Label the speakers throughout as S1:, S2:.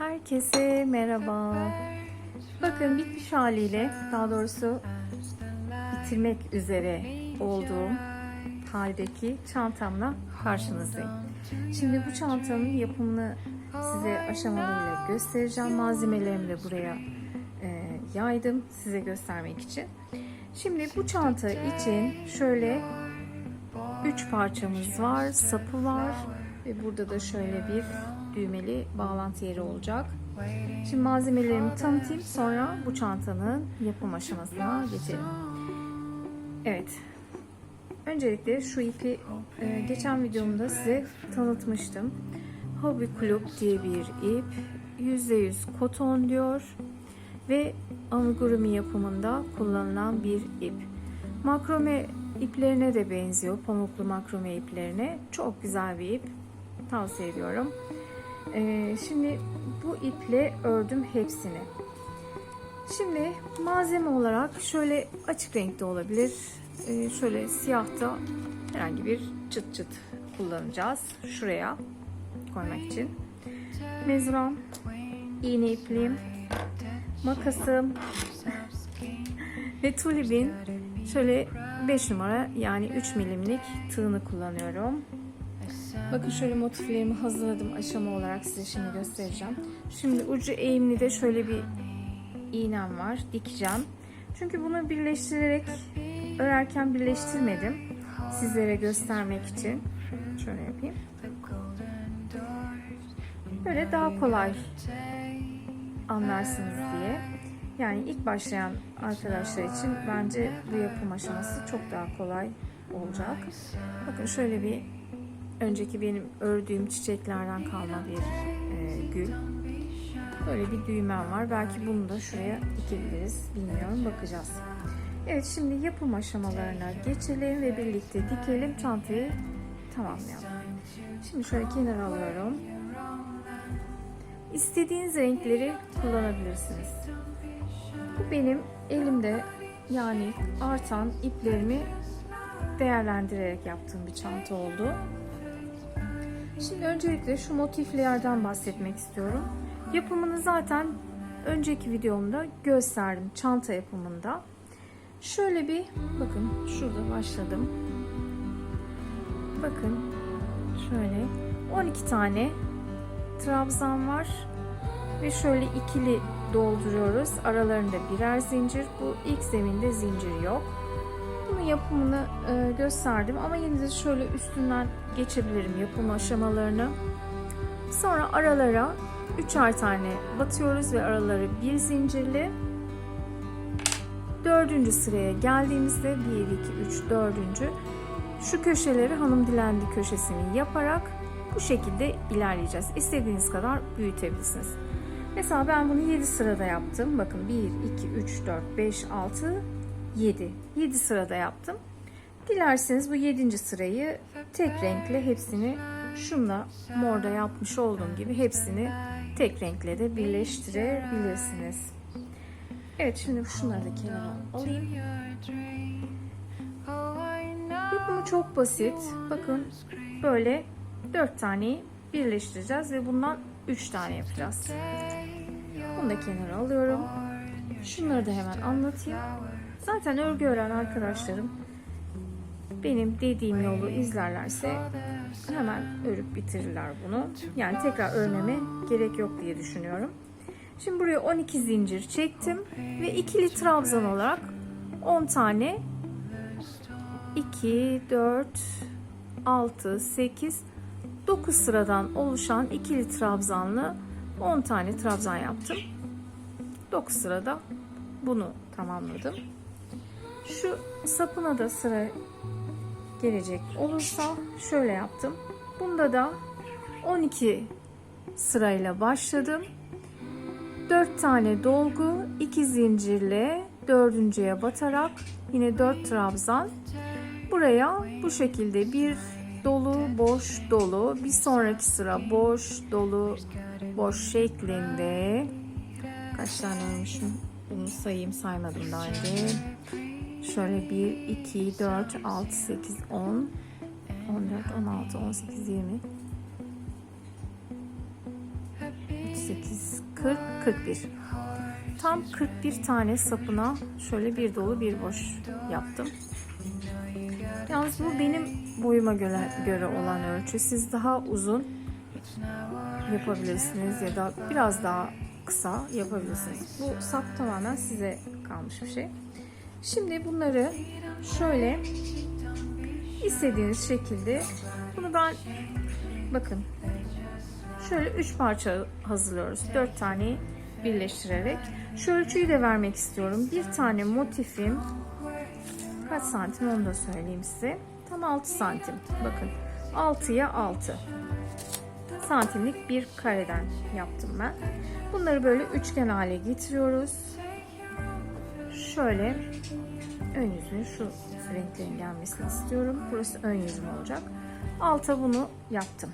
S1: Herkese merhaba. Bakın bitmiş haliyle, daha doğrusu bitirmek üzere olduğum haldeki çantamla karşınızdayım. Şimdi bu çantanın yapımını size aşamalarıyla göstereceğim. Malzemelerimi de buraya e, yaydım size göstermek için. Şimdi bu çanta için şöyle 3 parçamız var, sapı var ve burada da şöyle bir düğmeli bağlantı yeri olacak. Şimdi malzemelerimi tanıtayım sonra bu çantanın yapım aşamasına geçelim. Evet. Öncelikle şu ipi e, geçen videomda size tanıtmıştım. Hobby Club diye bir ip. %100 koton diyor ve amigurumi yapımında kullanılan bir ip. Makrome iplerine de benziyor. Pamuklu makrome iplerine. Çok güzel bir ip. Tavsiye ediyorum. Ee, şimdi bu iple ördüm hepsini. Şimdi malzeme olarak şöyle açık renkte olabilir. Ee, şöyle siyahta herhangi bir çıt çıt kullanacağız. Şuraya koymak için. Mezuram, iğne ipliğim, makasım ve tulibin şöyle 5 numara yani 3 milimlik tığını kullanıyorum. Bakın şöyle motiflerimi hazırladım aşama olarak size şimdi göstereceğim. Şimdi ucu eğimli de şöyle bir iğnem var. Dikeceğim. Çünkü bunu birleştirerek örerken birleştirmedim. Sizlere göstermek için. Şöyle yapayım. Böyle daha kolay anlarsınız diye. Yani ilk başlayan arkadaşlar için bence bu yapım aşaması çok daha kolay olacak. Bakın şöyle bir önceki benim ördüğüm çiçeklerden kalma bir e, gül. Böyle bir düğmem var. Belki bunu da şuraya dikebiliriz. Bilmiyorum. Bakacağız. Evet şimdi yapım aşamalarına geçelim ve birlikte dikelim. Çantayı tamamlayalım. Şimdi şöyle kenara alıyorum. İstediğiniz renkleri kullanabilirsiniz. Bu benim elimde yani artan iplerimi değerlendirerek yaptığım bir çanta oldu. Şimdi öncelikle şu motiflerden bahsetmek istiyorum. Yapımını zaten önceki videomda gösterdim çanta yapımında. Şöyle bir bakın şurada başladım. Bakın şöyle 12 tane trabzan var ve şöyle ikili dolduruyoruz. Aralarında birer zincir. Bu ilk zeminde zincir yok. Bunun yapımını e, gösterdim ama yine de şöyle üstünden geçebilirim yapım aşamalarını. Sonra aralara üçer tane batıyoruz ve araları bir zincirli. Dördüncü sıraya geldiğimizde 1, 2, 3, dördüncü şu köşeleri hanım dilendi köşesini yaparak bu şekilde ilerleyeceğiz. İstediğiniz kadar büyütebilirsiniz. Mesela ben bunu 7 sırada yaptım. Bakın 1, 2, 3, 4, 5, 6, 7. 7 sırada yaptım. Dilerseniz bu 7. sırayı tek renkle hepsini şunla morda yapmış olduğum gibi hepsini tek renkle de birleştirebilirsiniz. Evet şimdi şunları da kenara alayım. Yapımı çok basit. Bakın böyle 4 taneyi birleştireceğiz ve bundan 3 tane yapacağız. Bunu da kenara alıyorum. Şunları da hemen anlatayım. Zaten örgü öğren arkadaşlarım benim dediğim yolu izlerlerse hemen örüp bitirirler bunu. Yani tekrar örmeme gerek yok diye düşünüyorum. Şimdi buraya 12 zincir çektim ve ikili trabzan olarak 10 tane 2 4 6 8 9 sıradan oluşan ikili trabzanlı 10 tane trabzan yaptım. 9 sırada bunu tamamladım. Şu sapına da sıra gelecek olursa şöyle yaptım. Bunda da 12 sırayla başladım. 4 tane dolgu, 2 zincirle dördüncüye batarak yine 4 trabzan. Buraya bu şekilde bir dolu, boş, dolu. Bir sonraki sıra boş, dolu, boş şeklinde. Kaç tane olmuşum? Bunu sayayım saymadım daha önce. Şöyle 1, 2, 4, 6, 8, 10, 14, 16, 18, 20, 38, 8, 40, 41. Tam 41 tane sapına şöyle bir dolu bir boş yaptım. Yalnız bu benim boyuma göre, göre olan ölçü. Siz daha uzun yapabilirsiniz ya da biraz daha kısa yapabilirsiniz. Bu sap tamamen size kalmış bir şey. Şimdi bunları şöyle istediğiniz şekilde bunu ben bakın şöyle 3 parça hazırlıyoruz. 4 tane birleştirerek. Şu ölçüyü de vermek istiyorum. Bir tane motifim kaç santim onu da söyleyeyim size. Tam 6 santim. Bakın 6'ya 6 santimlik bir kareden yaptım ben. Bunları böyle üçgen hale getiriyoruz. Şöyle ön yüzüne şu renklerin gelmesini istiyorum. Burası ön yüzüm olacak. Alta bunu yaptım.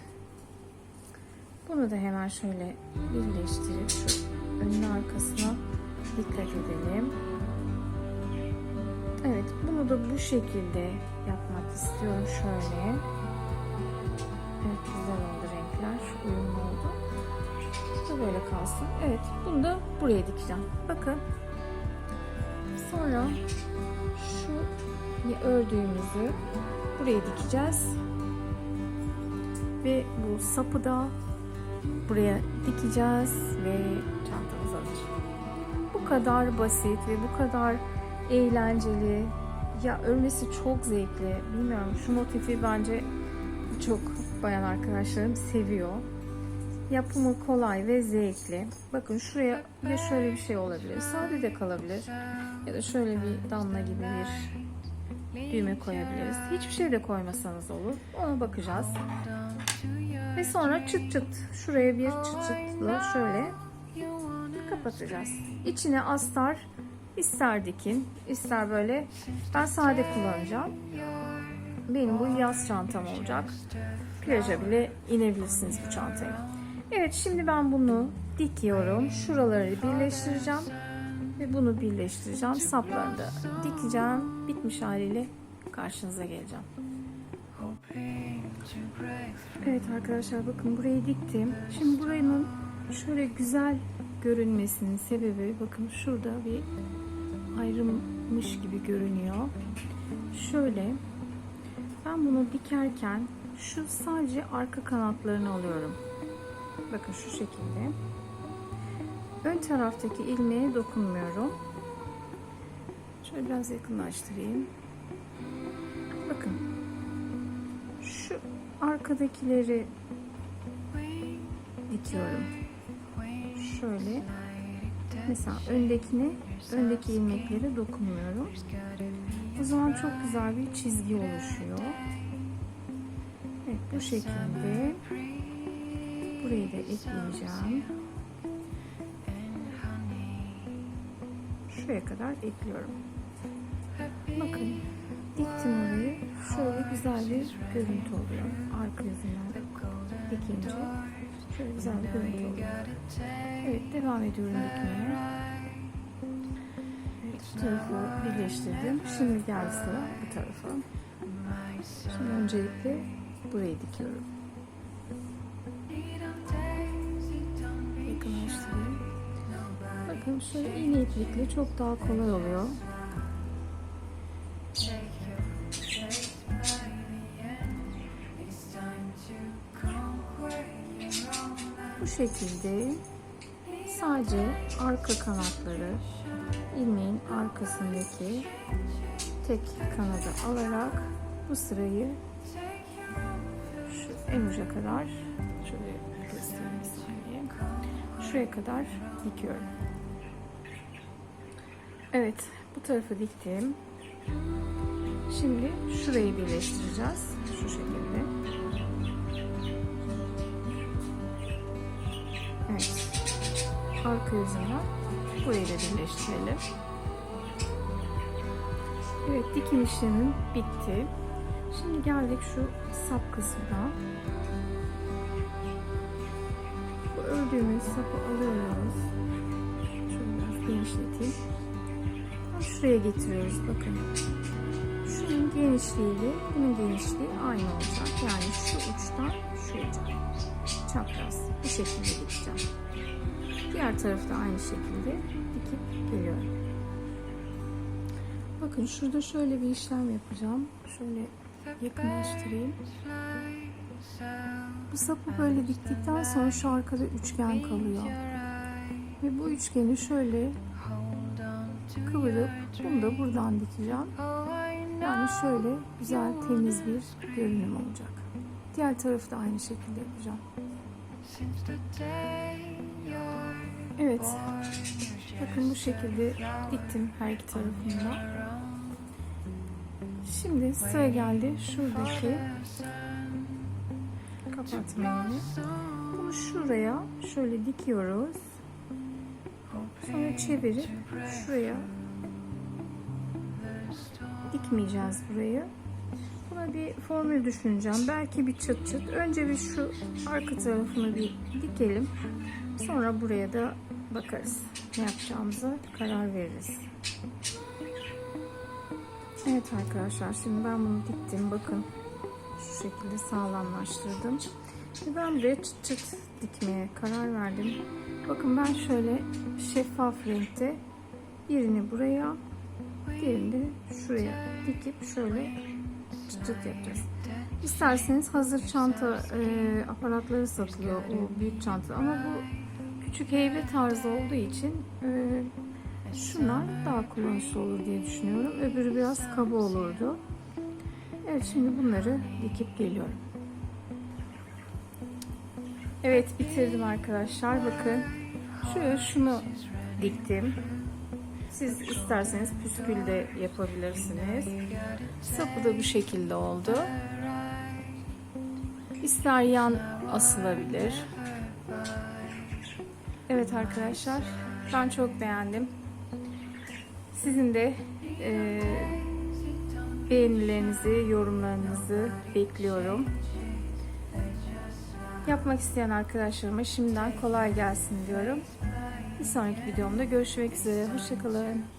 S1: Bunu da hemen şöyle birleştirip şu önün arkasına dikkat edelim. Evet bunu da bu şekilde yapmak istiyorum şöyle. Evet güzel oldu renkler. Uyumlu oldu. Bu böyle kalsın. Evet bunu da buraya dikeceğim. Bakın. Sonra şu ördüğümüzü buraya dikeceğiz. Ve bu sapı da buraya dikeceğiz ve çantamız hazır. Bu kadar basit ve bu kadar eğlenceli. Ya örmesi çok zevkli. Bilmiyorum şu motifi bence çok bayan arkadaşlarım seviyor. Yapımı kolay ve zevkli. Bakın şuraya ya şöyle bir şey olabilir. Sade de kalabilir. Ya da şöyle bir damla gibi bir düğme koyabiliriz. Hiçbir şey de koymasanız olur. Ona bakacağız. Ve sonra çıt çıt şuraya bir çıt çıtla şöyle kapatacağız. İçine astar ister dikin ister böyle ben sade kullanacağım. Benim bu yaz çantam olacak. Plaja bile inebilirsiniz bu çantayı. Evet şimdi ben bunu dikiyorum. Şuraları birleştireceğim. Ve bunu birleştireceğim. Saplarını dikeceğim. Bitmiş haliyle karşınıza geleceğim. Evet arkadaşlar bakın burayı diktim. Şimdi buranın şöyle güzel görünmesinin sebebi bakın şurada bir ayrılmış gibi görünüyor. Şöyle ben bunu dikerken şu sadece arka kanatlarını alıyorum. Bakın şu şekilde. Ön taraftaki ilmeğe dokunmuyorum. Şöyle biraz yakınlaştırayım. Bakın. Şu arkadakileri dikiyorum. Şöyle. Mesela öndekine, öndeki ilmeklere dokunmuyorum. O zaman çok güzel bir çizgi oluşuyor. Evet bu şekilde burayı da ekleyeceğim. Şuraya kadar ekliyorum. Bakın diktim orayı. Şöyle güzel bir görüntü oluyor. Arka yüzünden dikince şöyle güzel bir görüntü oluyor. Evet devam ediyorum dikmeye. Bu tarafı birleştirdim. Şimdi geldi bu tarafa. Şimdi öncelikle burayı dikiyorum. Yakınlaştırayım. Bakın şöyle iğne iplikle çok daha kolay oluyor. Bu şekilde sadece arka kanatları ilmeğin arkasındaki tek kanadı alarak bu sırayı şu en uca kadar şöyle göstereyim saniye. Şuraya kadar dikiyorum. Evet, bu tarafı diktim. Şimdi şurayı birleştireceğiz. Şu şekilde. Evet. Arka yüzünden burayı da birleştirelim. Evet, dikim işlemim bitti. Şimdi geldik şu sap kısmına. Bu ördüğümüz sapı alıyoruz. Şöyle biraz genişleteyim. Şuraya getiriyoruz bakın. Şunun genişliğiyle bunun genişliği aynı olacak. Yani şu uçtan şu uca. Çapraz. Bu şekilde dikeceğim. Diğer tarafta aynı şekilde dikip geliyorum. Bakın şurada şöyle bir işlem yapacağım. Şöyle yakınlaştırayım. Bu sapı böyle diktikten sonra şu arkada üçgen kalıyor. Ve bu üçgeni şöyle kıvırıp bunu da buradan dikeceğim. Yani şöyle güzel temiz bir görünüm olacak. Diğer tarafı da aynı şekilde yapacağım. Evet. Bakın bu şekilde diktim her iki tarafında. Şimdi sıra geldi şuradaki kapatma yerini. Bunu şuraya şöyle dikiyoruz. Sonra çevirip şuraya dikmeyeceğiz burayı. Buna bir formül düşüneceğim. Belki bir çıt çıt. Önce bir şu arka tarafını bir dikelim. Sonra buraya da bakarız. Ne yapacağımıza karar veririz. Evet arkadaşlar şimdi ben bunu diktim. Bakın şu şekilde sağlamlaştırdım. Ben buraya çıt çıt dikmeye karar verdim. Bakın ben şöyle şeffaf renkte birini buraya diğerini de şuraya dikip şöyle çıt çıt yapacağız. İsterseniz hazır çanta e, aparatları satılıyor o büyük çanta ama bu küçük heybe tarzı olduğu için e, şunlar daha kullanışlı olur diye düşünüyorum. Öbürü biraz kaba olurdu. Evet şimdi bunları dikip geliyorum. Evet bitirdim arkadaşlar. Bakın şuraya şunu diktim. Siz isterseniz püskül de yapabilirsiniz. Sapı da bu şekilde oldu. İster yan asılabilir. Evet arkadaşlar ben çok beğendim. Sizin de e, beğenilerinizi, yorumlarınızı bekliyorum. Yapmak isteyen arkadaşlarıma şimdiden kolay gelsin diyorum. Bir sonraki videomda görüşmek üzere. Hoşçakalın.